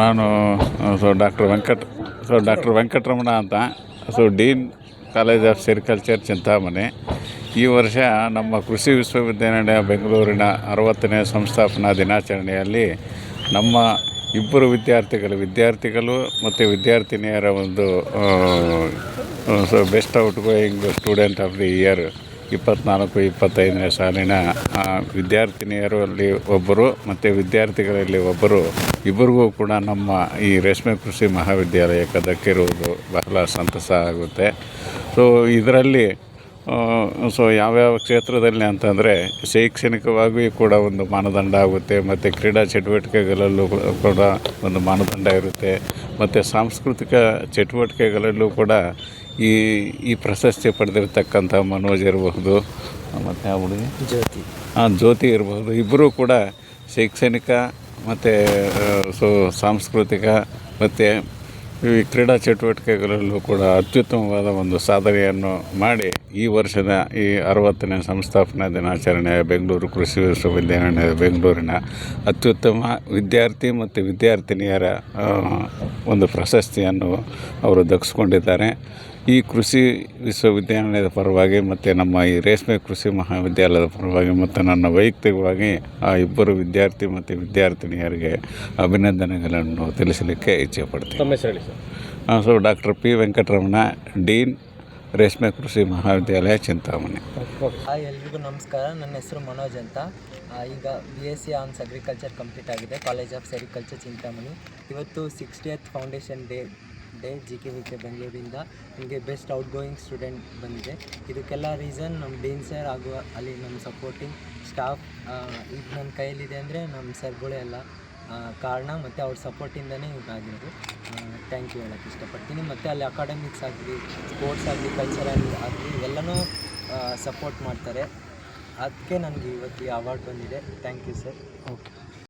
ನಾನು so doctor Venkat, so doctor Venkataramana ಅಂತ, so dean college of sericulture Chintamani ಈ ವರ್ಷ ನಮ್ಮ ಕೃಷಿ ವಿಶ್ವವಿದ್ಯಾನಿಲಯ ಬೆಂಗಳೂರಿನ ಅರವತ್ತನೇ ಸಂಸ್ಥಾಪನಾ ದಿನಾಚರಣೆಯಲ್ಲಿ ನಮ್ಮ ಇಬ್ಬರು ವಿದ್ಯಾರ್ಥಿಗಳು ವಿದ್ಯಾರ್ಥಿಗಳು ಮತ್ತು ವಿದ್ಯಾರ್ಥಿನಿಯರ ಒಂದು so best outgoing student of the year ಇಪ್ಪತ್ನಾಲ್ಕು, ಇಪ್ಪತ್ತೈದನೇ ಸಾಲಿನ ವಿದ್ಯಾರ್ಥಿನಿಯರು ಅಲ್ಲಿ ಒಬ್ಬರು ಮತ್ತು ವಿದ್ಯಾರ್ಥಿಗಳಲ್ಲಿ ಒಬ್ಬರು, ಇಬ್ಬರಿಗೂ ಕೂಡ ನಮ್ಮ ಈ ರೇಷ್ಮೆ ಕೃಷಿ ಮಹಾವಿದ್ಯಾಲಯಕ್ಕೆ ದಕ್ಕಿರುವುದು ಬಹಳ ಸಂತಸ ಆಗುತ್ತೆ. ಸೊ ಇದರಲ್ಲಿ ಸೊ ಯಾವ್ಯಾವ ಕ್ಷೇತ್ರದಲ್ಲಿ ಅಂತಂದರೆ ಶೈಕ್ಷಣಿಕವಾಗಿಯೂ ಕೂಡ ಒಂದು ಮಾನದಂಡ ಆಗುತ್ತೆ, ಮತ್ತು ಕ್ರೀಡಾ ಚಟುವಟಿಕೆಗಳಲ್ಲೂ ಕೂಡ ಒಂದು ಮಾನದಂಡ ಇರುತ್ತೆ, ಮತ್ತು ಸಾಂಸ್ಕೃತಿಕ ಚಟುವಟಿಕೆಗಳಲ್ಲೂ ಕೂಡ ಈ ಈ ಪ್ರಶಸ್ತಿ ಪಡೆದಿರ್ತಕ್ಕಂಥ ಮನೋಜ್ ಇರಬಹುದು ಮತ್ತು ಆ ಹುಡುಗಿ? ಜ್ಯೋತಿ. ಆ, ಜ್ಯೋತಿ ಇರಬಹುದು. ಇಬ್ಬರೂ ಕೂಡ ಶೈಕ್ಷಣಿಕ ಮತ್ತು ಸೊ ಸಾಂಸ್ಕೃತಿಕ ಮತ್ತು ಈ ಕ್ರೀಡಾ ಚಟುವಟಿಕೆಗಳಲ್ಲೂ ಕೂಡ ಅತ್ಯುತ್ತಮವಾದ ಒಂದು ಸಾಧನೆಯನ್ನು ಮಾಡಿ ಈ ವರ್ಷದ ಈ ಅರವತ್ತನೇ ಸಂಸ್ಥಾಪನಾ ದಿನಾಚರಣೆ ಬೆಂಗಳೂರು ಕೃಷಿ ವಿಶ್ವವಿದ್ಯಾನಿಲಯ ಬೆಂಗಳೂರಿನ ಅತ್ಯುತ್ತಮ ವಿದ್ಯಾರ್ಥಿ ಮತ್ತು ವಿದ್ಯಾರ್ಥಿನಿಯರ ಒಂದು ಪ್ರಶಸ್ತಿಯನ್ನು ಅವರು ದಕ್ಕಿಸ್ಕೊಂಡಿದ್ದಾರೆ ಈ ಕೃಷಿ ವಿಶ್ವವಿದ್ಯಾನಿಲಯದ ಪರವಾಗಿ ಮತ್ತು ನಮ್ಮ ಈ ರೇಷ್ಮೆ ಕೃಷಿ ಮಹಾವಿದ್ಯಾಲಯದ ಪರವಾಗಿ ಮತ್ತು ನನ್ನ ವೈಯಕ್ತಿಕವಾಗಿ ಆ ಇಬ್ಬರು ವಿದ್ಯಾರ್ಥಿ ಮತ್ತು ವಿದ್ಯಾರ್ಥಿನಿಯರಿಗೆ ಅಭಿನಂದನೆಗಳನ್ನು ತಿಳಿಸಲಿಕ್ಕೆ ಇಚ್ಛೆ ಪಡ್ತೀನಿ sir. So doctor P Venkataramana dean ರೇಷ್ಮೆ ಕೃಷಿ ಮಹಾವಿದ್ಯಾಲಯ ಚಿಂತಾಮಣಿ. ಹಾಯ್ ಎಲ್ರಿಗೂ ನಮಸ್ಕಾರ. ನನ್ನ ಹೆಸರು ಮನೋಜ್ ಅಂತ. ಈಗ B S C hons agriculture complete ಆಗಿದೆ ಕಾಲೇಜ್ ಆಫ್ ಸೆರಿಕಲ್ಚರ್ ಚಿಂತಾಮಣಿ. ಇವತ್ತು sixtieth foundation day day G K V K ಬೆಂಗಳೂರಿಂದ ನಿಮಗೆ ಬೆಸ್ಟ್ ಔಟ್ ಗೋಯಿಂಗ್ ಸ್ಟೂಡೆಂಟ್ ಬಂದಿದೆ. ಇದಕ್ಕೆಲ್ಲ ರೀಸನ್ ನಮ್ಮ ಡೀನ್ ಸರ್ ಹಾಗೂ ಅಲ್ಲಿ ನಮ್ಮ ಸಪೋರ್ಟಿಂಗ್ ಸ್ಟಾಫ್ ಈಗ ನನ್ನ ಕೈಯಲ್ಲಿದೆ ಅಂದರೆ ನಮ್ಮ ಸರ್ಗಳೇ ಎಲ್ಲ ಆ, ಕಾರಣ ಮತ್ತು ಅವ್ರ ಸಪೋರ್ಟಿಂದನೇ ಇದಾಗಿರೋದು. ಥ್ಯಾಂಕ್ ಯು ಹೇಳೋಕ್ಕೆ ಇಷ್ಟಪಡ್ತೀನಿ. ಮತ್ತು ಅಲ್ಲಿ ಅಕಾಡೆಮಿಕ್ಸ್ ಆಗಲಿ ಸ್ಪೋರ್ಟ್ಸ್ ಆಗಲಿ ಕಲ್ಚರ್ ಆಗಲಿ ಎಲ್ಲನೂ ಸಪೋರ್ಟ್ ಮಾಡ್ತಾರೆ. ಅದಕ್ಕೆ ನನಗೆ ಇವತ್ತು ಈ ಅವಾರ್ಡ್ ಬಂದಿದೆ. Thank you sir okay